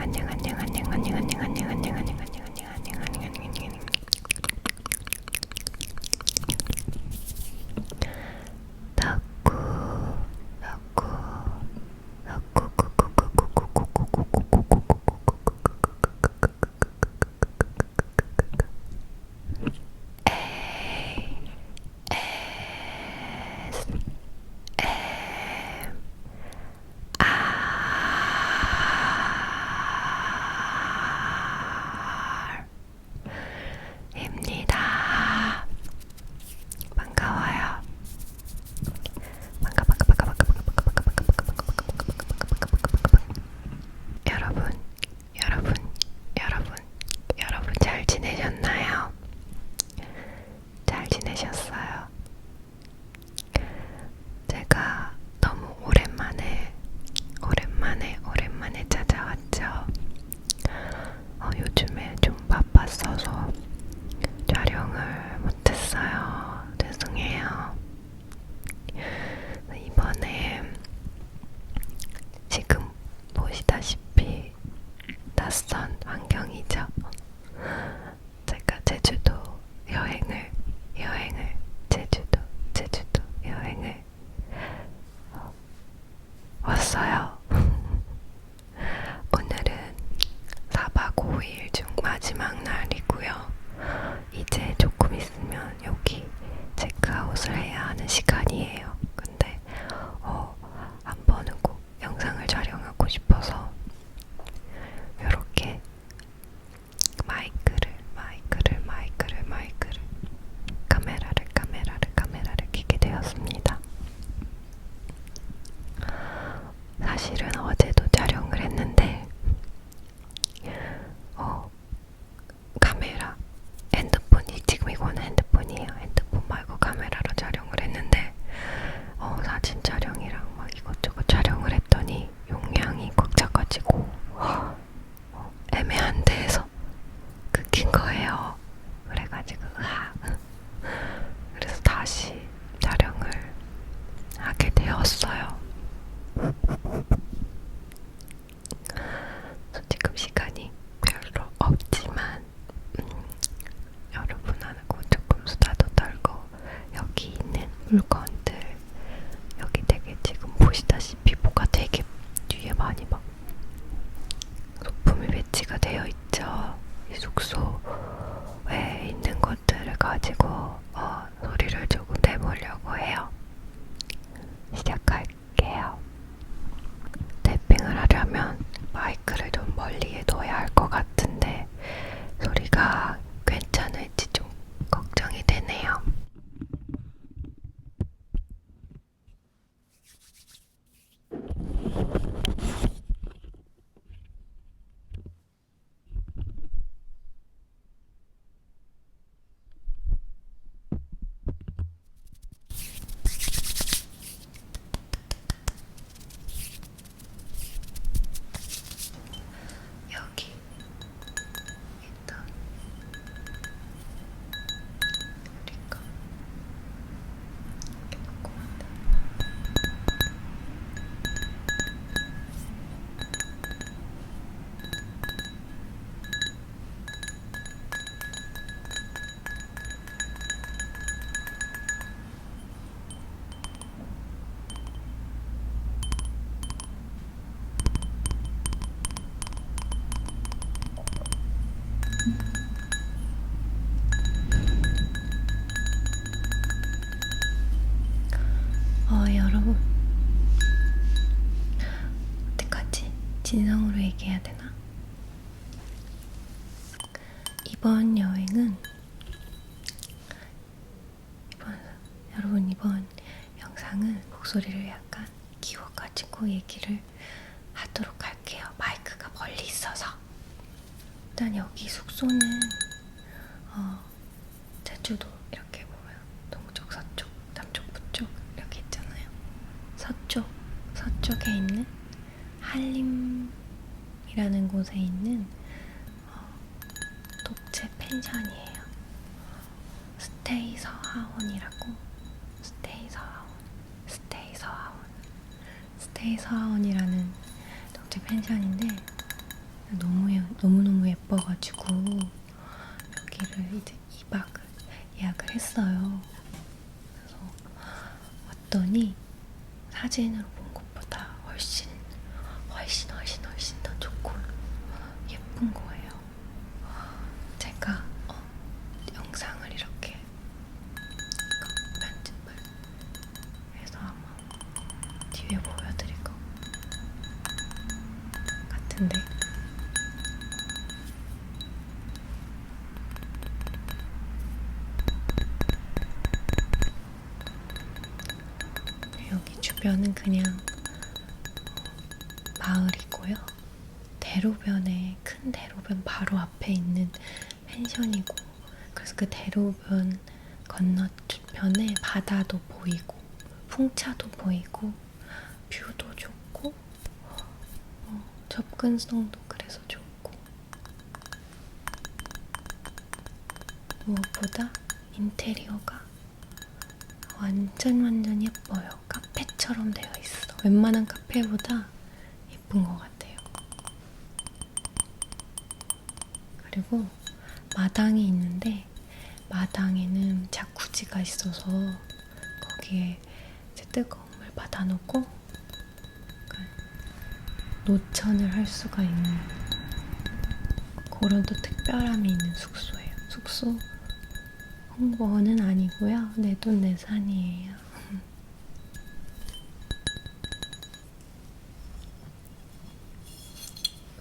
안녕 안녕 안녕 안녕 안녕 안녕 안녕 안녕 안녕 안녕 안녕 안녕 안녕 안녕 안녕 덕구 진성으로 얘기해야 되나? 이번 여행은 이번 여러분 이번 영상은 목소리를 약간 키워가지고 얘기를 하도록 할게요. 마이크가 멀리 있어서. 일단 여기 숙소는 어, 제주도 이렇게 보면 동쪽, 서쪽, 남쪽, 북쪽 이렇게 있잖아요. 서쪽, 서쪽에 있는 한림이라는 곳에 있는 어, 독채 펜션이에요. 스테이 서하원이라고 스테이 서하원, 스테이 서하원, 스테이 서하원이라는 독채 펜션인데 너무 예- 너무너무 예뻐가지고 여기를 이제 2박을 예약을 했어요. 그래서 왔더니 사진으로 본 것보다 훨씬 훨씬 훨씬 더 좋고 예쁜 거예요. 제가 어, 영상을 이렇게 이거 편집을 해서 아마 뒤에 보여드릴 것 같은데 여기 주변은 그냥 마을이고요. 대로변에 큰 대로변 바로 앞에 있는 펜션이고 그래서 그 대로변 건너편에 바다도 보이고 풍차도 보이고 뷰도 접근성도 그래서 좋고 무엇보다 인테리어가 완전 완전 예뻐요. 카페처럼 되어 있어. 웬만한 카페보다 예쁜 것 같아요. 그리고 마당이 있는데 마당에는 자쿠지가 있어서 거기에 뜨거운 물 받아놓고 노천을 할 수가 있는 그런 또 특별함이 있는 숙소예요. 숙소 홍보는 아니고요. 내돈 내산이에요.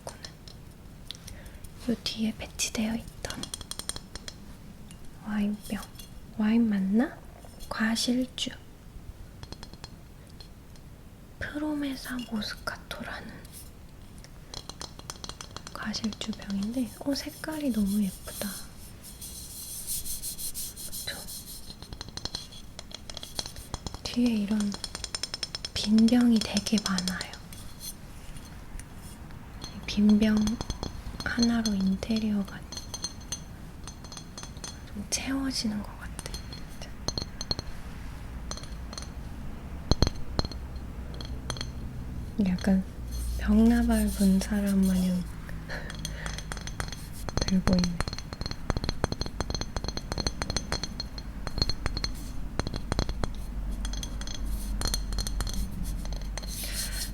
이거는 요 뒤에 배치되어 있던 와인병. 와인 맞나? 과실주. 프로메사 모스카토라는 과실주 병인데, 어, 색깔이 너무 예쁘다. 그쵸? 뒤에 이런 빈 병이 되게 많아요. 이 빈병 하나로 인테리어가 좀 채워지는 것 같아. 약간 병나발 본 사람 마냥 들고 있네.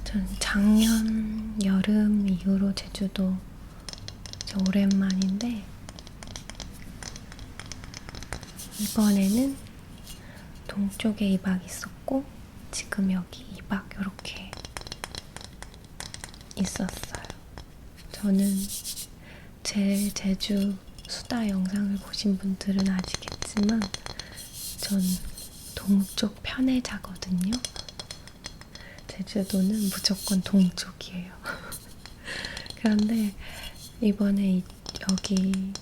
전 작년 여름 이후로 제주도 오랜만인데 이번에는 동쪽에 2박 있었고 지금 여기 2박 이렇게 있었어요. 저는 제 제주 수다 영상을 보신 분들은 아시겠지만 전 동쪽 편에 자거든요. 제주도는 무조건 동쪽이에요. 그런데 이번에 이- 여기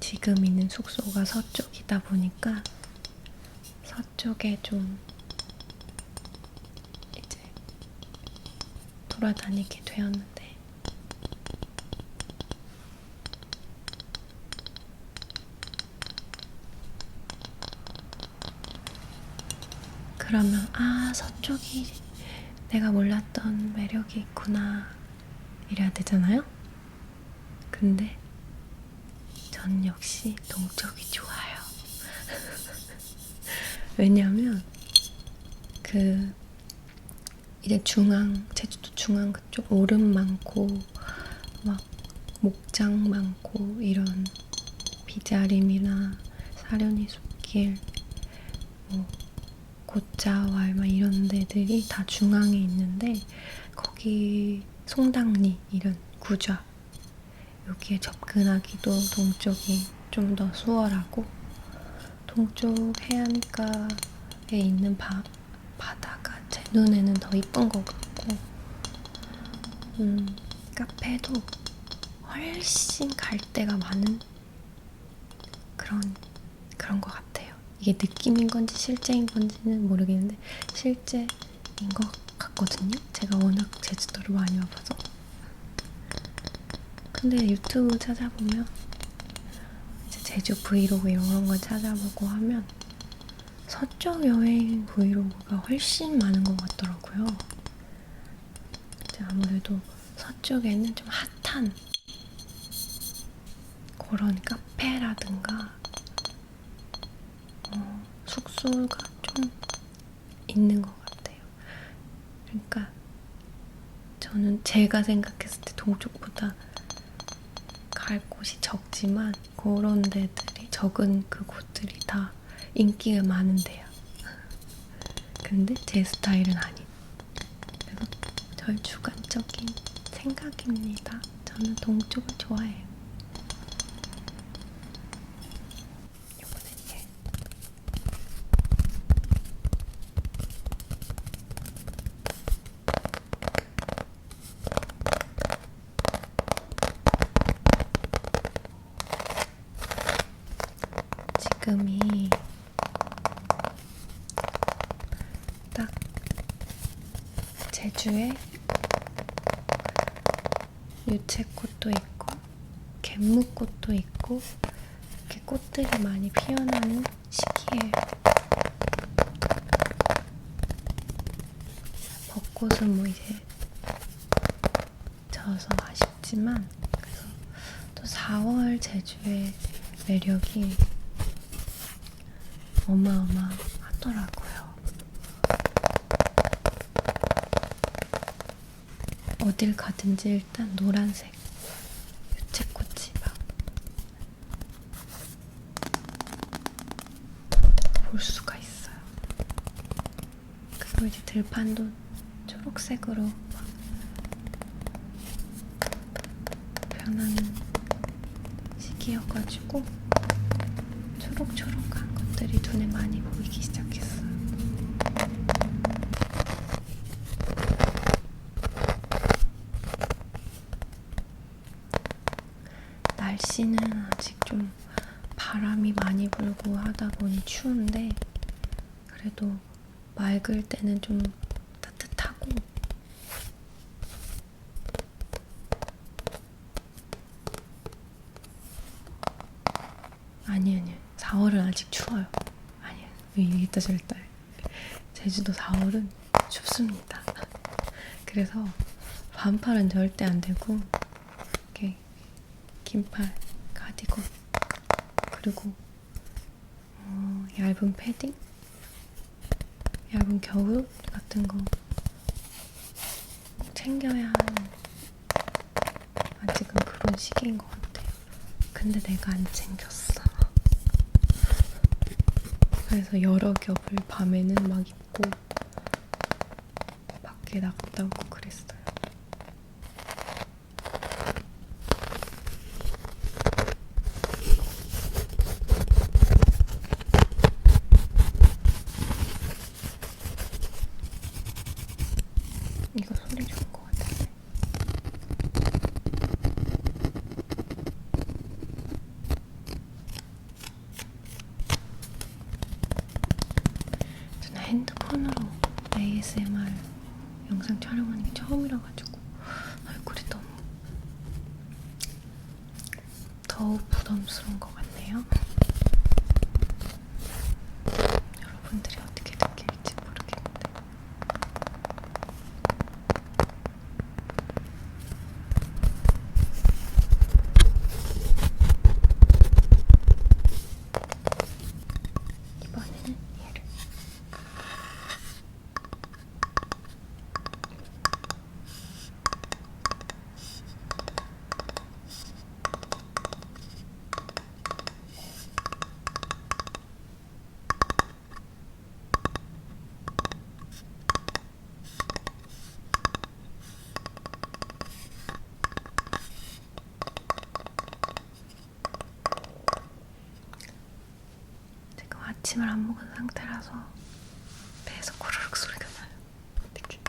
지금 있는 숙소가 서쪽이다 보니까 서쪽에 좀 이제 돌아다니게 되었는데 그러면 아 서쪽이 내가 몰랐던 매력이 있구나 이래야 되잖아요. 근데 전 역시 동쪽이 좋아요. 왜냐면 그 이제 중앙 제주도 중앙 그쪽 오름 많고 막 목장 많고 이런 비자림이나 사려니 숲길 뭐 고자왈 막 이런 데들이 다 중앙에 있는데 거기 송당리 이런 구좌 여기에 접근하기도 동쪽이 좀 더 수월하고 동쪽 해안가에 있는 바, 바다가 제 눈에는 더 이쁜 것 같고 음, 카페도 훨씬 갈 데가 많은 그런 그런 것 같아요. 이게 느낌인 건지 실제인 건지는 모르겠는데 실제인 것 같거든요. 제가 워낙 제주도를 많이 와봐서. 근데 유튜브 찾아보면 이제 제주 브이로그 이런 거 찾아보고 하면 서쪽 여행 브이로그가 훨씬 많은 것 같더라고요. 이제 아무래도 서쪽에는 좀 핫한 그런 카페라든가 어, 숙소가 좀 있는 것 같아요. 그러니까 저는 제가 생각했을 때 동쪽보다 갈 곳이 적지만 그런 데들이 적은 그 곳들이 다 인기가 많은데요. 근데 제 스타일은 아닌. 그래서 저의 주관적인 생각입니다. 저는 동쪽을 좋아해요. 이번엔 얘. 지금이 딱 제주에 유채꽃도 있고 갯무꽃도 있고 이렇게 꽃들이 많이 피어나는 시기예요. 벚꽃은 뭐 이제 져서 아쉽지만 그래서 또 4월 제주의 매력이 어마어마하더라고요. 어딜 가든지 일단 노란색 유채꽃이 막 볼 수가 있어요. 그리고 이제 들판도 초록색으로 막 변하는 시기여가지고 초록초록한 것들이 눈에 많이 보이기 시작했어요. 날씨는 아직 좀 바람이 많이 불고 하다 보니 추운데 그래도 맑을 때는 좀 따뜻하고. 아니 아니. 4월은 아직 추워요. 아니요 이따 절대 제주도 4월은 춥습니다. 그래서 반팔은 절대 안 되고 이렇게 긴팔, 가디건 그리고 어, 얇은 패딩, 얇은 겨울 같은 거꼭 챙겨야 하는 아직은 그런 시기인 것 같아요. 근데 내가 안 챙겼어. 그래서 여러 겹을 밤에는 막 입고 밖에 나갔다 오고 그랬어요. 이거 소리 좋은 것 같은데. 저는 핸드폰으로 ASMR 영상 촬영하는 게 처음이라가지고 얼굴이 너무 더욱 부담스러운 것 같네요. 여러분들이 어떻게 느낄지 모르겠는데. 이번에는 얘를 지금 아침을 안 먹은 상태라서 배에서 고르륵 소리가 나요. 어떡해.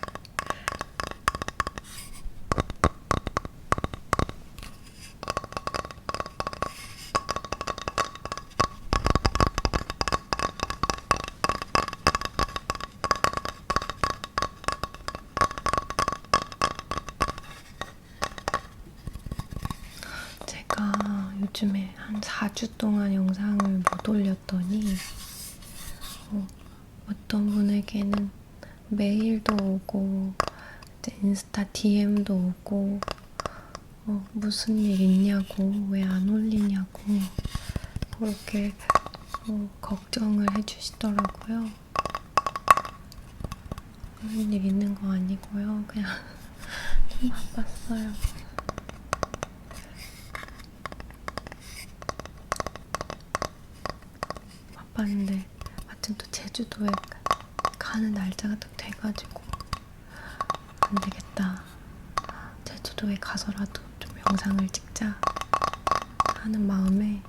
제가 요즘에 한 4주 동안 영상을 못 올렸더니 어, 어떤 분에게는 메일도 오고 인스타 DM도 오고 어, 무슨 일 있냐고 왜 안 올리냐고 그렇게 어, 걱정을 해주시더라고요. 그런 일 있는 거 아니고요. 그냥 좀 바빴어요. 바빴는데 마침 또 제주도에 가는 날짜가 딱 돼가지고 안 되겠다. 제주도에 가서라도 좀 영상을 찍자 하는 마음에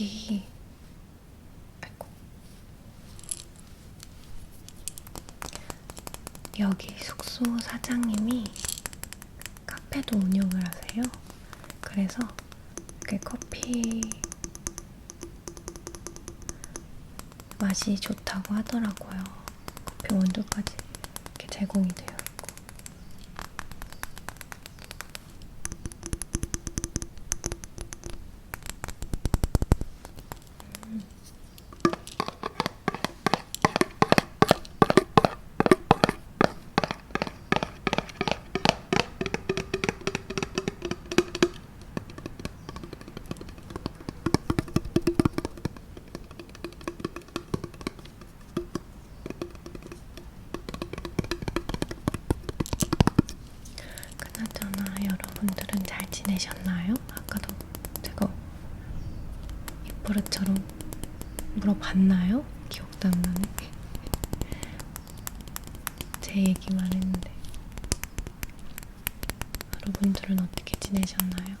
여기 아이고 여기 숙소 사장님이 카페도 운영을 하세요. 그래서 그 커피 맛이 좋다고 하더라고요. 커피 원두까지 이렇게 제공이 되어 물어봤나요? 기억도 안 나네. 제 얘기만 했는데 여러분들은 어떻게 지내셨나요?